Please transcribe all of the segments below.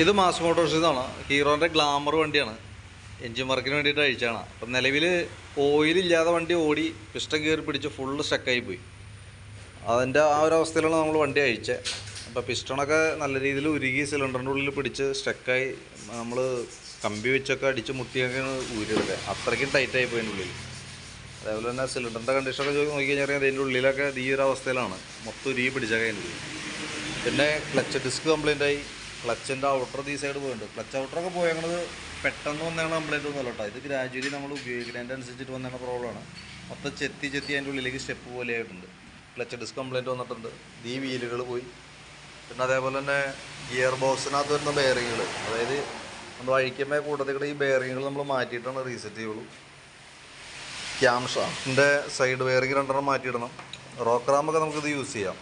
ഇത് mass Motors ഇതാണ് ഹീറോന്റെ glamour വണ്ടിയാണ്. എൻജിൻ വർക്കിന് വേണ്ടിയിട്ട് അഴിച്ചാണ് അപ്പം നിലവിൽ ഓയിലില്ലാതെ വണ്ടി ഓടി പിസ്റ്റം കയറി പിടിച്ച് ഫുള്ള് സ്റ്റക്കായി പോയി. അതിന്റെ ആ ഒരു അവസ്ഥയിലാണ് നമ്മൾ വണ്ടി അഴിച്ചത് അപ്പോൾ പിസ്റ്റണൊക്കെ നല്ല രീതിയിൽ ഉരുകി സിലിണ്ടറിന്റെ ഉള്ളിൽ പിടിച്ച് സ്റ്റക്കായി നമ്മൾ കമ്പി വെച്ചൊക്കെ അടിച്ച് മുട്ടിയൊക്കെയാണ് ഊരിയത് അത്രയ്ക്കും ടൈറ്റായി പോയി അതിന്റെ ഉള്ളിൽ അതേപോലെ തന്നെ സിലിണ്ടറിന്റെ കണ്ടീഷനൊക്കെ നോക്കി കഴിഞ്ഞാൽ അതിന്റെ ഉള്ളിലൊക്കെ ഈ ഒരു അവസ്ഥയിലാണ്. മൊത്തം ഉരുകി പിടിച്ചൊക്കെ അതിന്റെ ഉള്ളിൽ പിന്നെ ക്ലച്ച് ഡിസ്ക് കംപ്ലൈന്റ് ആയി. ക്ലച്ചിന്റെ ഔട്ടർ ഈ സൈഡ് പോയിട്ടുണ്ട്. ക്ലച്ച് ഔട്ടറൊക്കെ പോയി ഞങ്ങൾ പെട്ടെന്ന് വന്നാണ് കംപ്ലൈന്റ് ഒന്നുമല്ല കേട്ടോ ഇത് ഗ്രാജുവലി നമ്മൾ ഉപയോഗിക്കുന്നതിന്റെ അനുസരിച്ചിട്ട് വന്നതാണ് പ്രോബ്ലമാണ് മൊത്തം ചെത്തി ചെത്തി അതിന്റെ ഉള്ളിലേക്ക് സ്റ്റെപ്പ് പോലെ ആയിട്ടുണ്ട്. ക്ലച്ച് ഡിസ്ക് കംപ്ലൈന്റ് വന്നിട്ടുണ്ട്. ഈ വീലുകൾ പോയി. പിന്നെ അതേപോലെ തന്നെ ഗിയർ ബോക്സിനകത്ത് വരുന്ന ബെയറിങ്ങുകൾ അതായത് നമ്മൾ അഴിക്കുമ്പോൾ കൂട്ടത്തിൽ ഈ ബെയറിങ്ങുകൾ നമ്മൾ മാറ്റിയിട്ടാണ് റീസെറ്റ് ചെയ്യുള്ളൂ. ക്യാം സൈഡ് ബെയറിങ് രണ്ടെണ്ണം മാറ്റിയിടണം. റോക്ക് റാമൊക്കെ നമുക്കിത് യൂസ് ചെയ്യാം.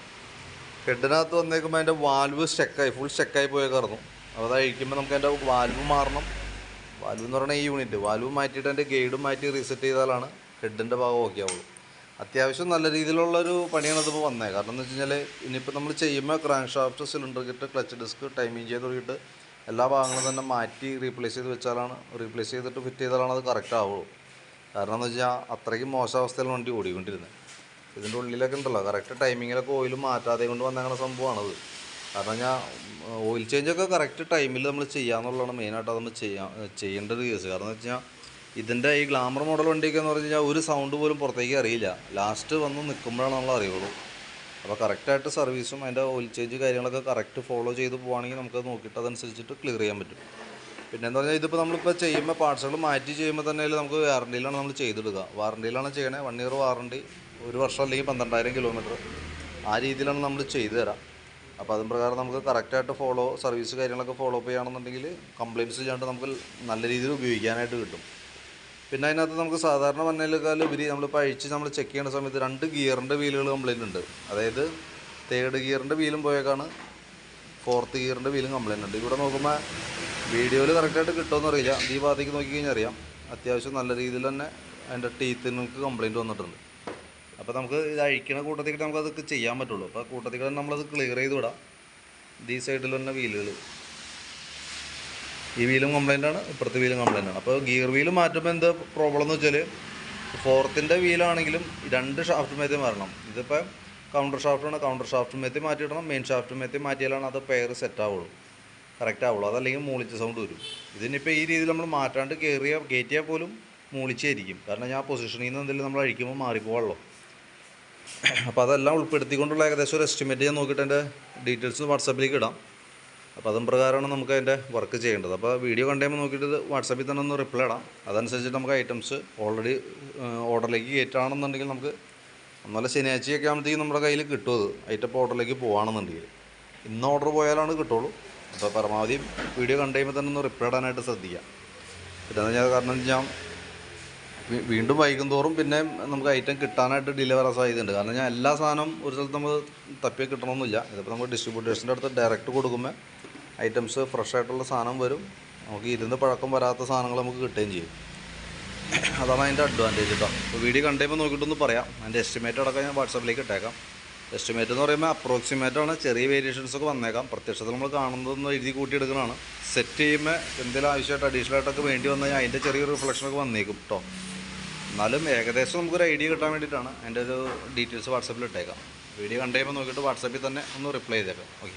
ഹെഡിനകത്ത് വന്നേക്കുമ്പോൾ അതിന്റെ വാൽവ് സ്റ്റെക്കായി ഫുൾ സ്റ്റക്കായി പോയേക്കായിരുന്നു അപ്പോൾ അത് അഴിക്കുമ്പോൾ നമുക്ക് അതിന്റെ വാൽവ് മാറണം. വാൽവ് എന്ന് പറയുന്നത് ഈ യൂണിറ്റ് വാൽവ് മാറ്റിയിട്ട് അതിന്റെ ഗൈഡും മാറ്റി റീസെറ്റ് ചെയ്താലാണ് ഹെഡിന്റെ ഭാഗം ഓക്കെ ആവുള്ളൂ. അത്യാവശ്യം നല്ല രീതിയിലുള്ളൊരു പണിയാണ് ഇതിപ്പോൾ വന്നത് കാരണം എന്ന് വെച്ച് കഴിഞ്ഞാൽ ഇനിയിപ്പോൾ നമ്മൾ ചെയ്യുമ്പോൾ crankshaft cylinder kit clutch disc timing ചെയ്ത് തുടങ്ങിയിട്ട് എല്ലാ ഭാഗങ്ങളും തന്നെ മാറ്റി റീപ്ലേസ് ചെയ്ത് വെച്ചാലാണ് റീപ്ലേസ് ചെയ്തിട്ട് ഫിറ്റ് ചെയ്താലാണ് അത് കറക്റ്റ് ആവുള്ളൂ. കാരണം എന്ന് വെച്ചാൽ അത്രയ്ക്കും മോശം വണ്ടി ഓടിക്കൊണ്ടിരുന്നത്. ഇതിന്റെ ഉള്ളിലൊക്കെ ഉണ്ടല്ലോ. കറക്റ്റ് ടൈമിങ്ങിലൊക്കെ ഓയിൽ മാറ്റാതെ കൊണ്ട് വന്നങ്ങനെ സംഭവമാണത്. കാരണം ഞാൻ ഓയിൽ ചേഞ്ചൊക്കെ കറക്റ്റ് ടൈമിൽ നമ്മൾ ചെയ്യാമെന്നുള്ളതാണ് മെയിനായിട്ട് നമ്മൾ ചെയ്യാൻ ചെയ്യേണ്ട ഒരു കേസ് കാരണം എന്ന് വെച്ചാൽ ഇതിന്റെ ഈ ഗ്ലാമർ മോഡൽ വണ്ടിയൊക്കെ എന്ന് പറഞ്ഞു കഴിഞ്ഞാൽ ഒരു സൗണ്ട് പോലും പുറത്തേക്ക് അറിയില്ല. ലാസ്റ്റ് വന്ന് നിൽക്കുമ്പോഴാണ് നമ്മൾ അറിയുള്ളൂ. അപ്പോൾ കറക്റ്റായിട്ട് സർവീസും അതിന്റെ ഓയിൽ ചേഞ്ച് കാര്യങ്ങളൊക്കെ കറക്റ്റ് ഫോളോ ചെയ്ത് പോവുകയാണെങ്കിൽ നമുക്ക് നോക്കിയിട്ട് അതനുസരിച്ചിട്ട് ക്ലിയർ ചെയ്യാൻ പറ്റും. പിന്നെ എന്ന് പറഞ്ഞാൽ ഇതിപ്പോൾ നമ്മളിപ്പോൾ ചെയ്യുമ്പോൾ പാർട്സുകൾ മാറ്റി ചെയ്യുമ്പോൾ തന്നെ നമുക്ക് വാറണ്ടിയിലാണ് നമ്മൾ ചെയ്തെടുക്കുക വാറണ്ടിയിലാണ് ചെയ്യണേ. വൺ ഇയർ വാറണ്ടി ഒരു വർഷം അല്ലെങ്കിൽ പന്ത്രണ്ടായിരം കിലോമീറ്റർ ആ രീതിയിലാണ് നമ്മൾ ചെയ്തു തരാം. അപ്പോൾ അതും പ്രകാരം നമുക്ക് കറക്റ്റായിട്ട് ഫോളോ സർവീസ് കാര്യങ്ങളൊക്കെ ഫോളോ അപ്പ് ചെയ്യുകയാണെന്നുണ്ടെങ്കിൽ കംപ്ലയിന്റ്സ് ചെയ്യാണ്ട് നമുക്ക് നല്ല രീതിയിൽ ഉപയോഗിക്കാനായിട്ട് കിട്ടും. പിന്നെ അതിനകത്ത് നമുക്ക് സാധാരണ വന്നതിനേക്കാൾ ഉപരി നമ്മളിപ്പോൾ അഴിച്ച് നമ്മൾ ചെക്ക് ചെയ്യുന്ന സമയത്ത് രണ്ട് ഗിയറിന്റെ വീലുകൾ കംപ്ലയിന്റ് ഉണ്ട്. അതായത് തേർഡ് ഗിയറിന്റെ വീലും പോയേക്കാണ് ഫോർത്ത് ഗിയറിന്റെ വീലും കംപ്ലയിന്റ് ഉണ്ട്. ഇവിടെ നോക്കുമ്പോൾ വീഡിയോയിൽ കറക്റ്റായിട്ട് കിട്ടുമെന്ന് അറിയില്ല. ഈ ഭാഗത്തേക്ക് നോക്കി കഴിഞ്ഞാൽ അറിയാം. അത്യാവശ്യം നല്ല രീതിയിൽ തന്നെ അതിന്റെ ടീത്തിനൊക്കെ കംപ്ലയിന്റ് വന്നിട്ടുണ്ട്. അപ്പോൾ നമുക്ക് ഇത് അഴിക്കണ കൂട്ടത്തിൽ നമുക്ക് അതൊക്കെ ചെയ്യാൻ പറ്റുള്ളൂ. അപ്പോൾ കൂട്ടത്തിൽ നമ്മളത് ക്ലിയർ ചെയ്ത് വിടാം. ഈ സൈഡിൽ തന്നെ വീലുകൾ ഈ വീലും കംപ്ലൈന്റ് ആണ് ഇപ്പുറത്തെ വീലും കംപ്ലൈന്റ് ആണ്. അപ്പോൾ ഗിയർ വീൽ മാറ്റുമ്പോൾ എന്താ പ്രോബ്ലം എന്ന് വെച്ചാൽ ഫോർത്തിന്റെ വീലാണെങ്കിലും രണ്ട് ഷാഫ്റ്റ് മേത്തേ മാറണം ഇതിപ്പോൾ കൗണ്ടർ ഷാഫ്റ്റാണ് കൗണ്ടർ ഷാഫ്റ്റ് മേത്തേ മാറ്റിയിടണം മെയിൻ ഷാഫ്റ്റ് മേത്തേ മാറ്റിയാലാണ് അത് പെയർ സെറ്റ് ആവുള്ളൂ. കറക്റ്റ് ആവുള്ളൂ. അതല്ലെങ്കിൽ മൂളിച്ച സൗണ്ട് വരും. ഇതിനിപ്പോൾ ഈ രീതിയിൽ നമ്മൾ മാറ്റാണ്ട് കയറിയ കയറ്റിയാൽ പോലും മൂളിച്ചായിരിക്കും കാരണം ഞാൻ പൊസിഷനിൽ നിന്ന് എന്തെങ്കിലും നമ്മൾ അഴിക്കുമ്പോൾ മാറിപ്പോവാണല്ലോ. അപ്പോൾ അതെല്ലാം ഉൾപ്പെടുത്തിക്കൊണ്ടുള്ള ഏകദേശം ഒരു എസ്റ്റിമേറ്റ് ഞാൻ നോക്കിയിട്ട് എന്റെ ഡീറ്റെയിൽസ് വാട്സാപ്പിലേക്ക് ഇടാം. അപ്പോൾ അതും പ്രകാരമാണ് നമുക്ക് അതിന്റെ വർക്ക് ചെയ്യേണ്ടത്. അപ്പോൾ വീഡിയോ കണ്ടുമ്പോൾ നോക്കിയിട്ട് വാട്സാപ്പിൽ തന്നെ ഒന്ന് റിപ്ലൈ ഇടാം. അതനുസരിച്ചിട്ട് നമുക്ക് ഐറ്റംസ് ഓൾറെഡി ഓർഡറിലേക്ക് കയറ്റുകയാണെന്നുണ്ടെങ്കിൽ നമുക്ക് ഒന്നല്ല ശനിയാഴ്ചയൊക്കെ ആകുമ്പോഴത്തേക്കും നമ്മുടെ കയ്യിൽ കിട്ടും അത്. ഐറ്റം ഓർഡറിലേക്ക് പോകുകയാണെന്നുണ്ടെങ്കിൽ ഇന്ന് ഓർഡർ പോയാലാണ് കിട്ടുള്ളൂ അപ്പോൾ പരമാവധി വീഡിയോ കണ്ടു തന്നെ ഒന്ന് റിപ്ലൈ ഇടാനായിട്ട് ശ്രദ്ധിക്കാം പിന്നെ ഞാൻ കാരണം ഞാൻ വീണ്ടും വൈകും തോറും പിന്നെ നമുക്ക് ഐറ്റം കിട്ടാനായിട്ട് ഡിലേ വരാൻ സാധ്യതയുണ്ട്. കാരണം ഞാൻ എല്ലാ സാധനവും ഒരു സ്ഥലത്ത് നമ്മൾ തപ്പി കിട്ടണമെന്നില്ല ഇതിപ്പോൾ നമ്മൾ ഡിസ്ട്രിബ്യൂട്ടേഴ്സിന്റെ അടുത്ത് ഡയറക്റ്റ് കൊടുക്കുമ്പോൾ ഐറ്റംസ് ഫ്രഷ് ആയിട്ടുള്ള സാധനം വരും. നമുക്ക് ഇരുന്ന് പഴക്കം വരാത്ത സാധനങ്ങൾ നമുക്ക് കിട്ടുകയും ചെയ്യും. അതാണ് അതിന്റെ അഡ്വാന്റേജ് കേട്ടോ അപ്പോൾ വീഡിയോ കണ്ടുമ്പോൾ നോക്കിയിട്ടൊന്ന് പറയാം. അതിന്റെ എസ്റ്റിമേറ്റ് അടക്കം ഞാൻ വാട്സാപ്പിലേക്ക് ഇട്ടേക്കാം. എസ്റ്റിമേറ്റ് എന്ന് പറയുമ്പോൾ അപ്രോക്സിമേറ്റ് ആണ്. ചെറിയ വേരിയേഷൻസ് ഒക്കെ വന്നേക്കാം. പ്രത്യക്ഷത്തിൽ നമ്മൾ കാണുന്നതൊന്നും എഴുതി കൂട്ടിയെടുക്കുന്നതാണ് സെറ്റ് ചെയ്യുമ്പോൾ എന്തെങ്കിലും ആവശ്യമായിട്ട് അഡീഷണൽ ആയിട്ടൊക്കെ വേണ്ടി വന്നാൽ അതിന്റെ ചെറിയൊരു റിഫ്ലക്ഷനൊക്കെ വന്നേക്കും കേട്ടോ എന്നാലും ഏകദേശം നമുക്കൊരു ഐഡിയ കിട്ടാൻ വേണ്ടിയിട്ടാണ്. എന്റെ ഒരു ഡീറ്റെയിൽസ് വാട്സാപ്പിൽ ഇട്ടേക്കാം. വീഡിയോ കണ്ടു കഴിയുമ്പോൾ നോക്കിയിട്ട് വാട്സാപ്പിൽ തന്നെ ഒന്ന് റിപ്ലൈ ചെയ്തേക്കാം. ഓക്കെ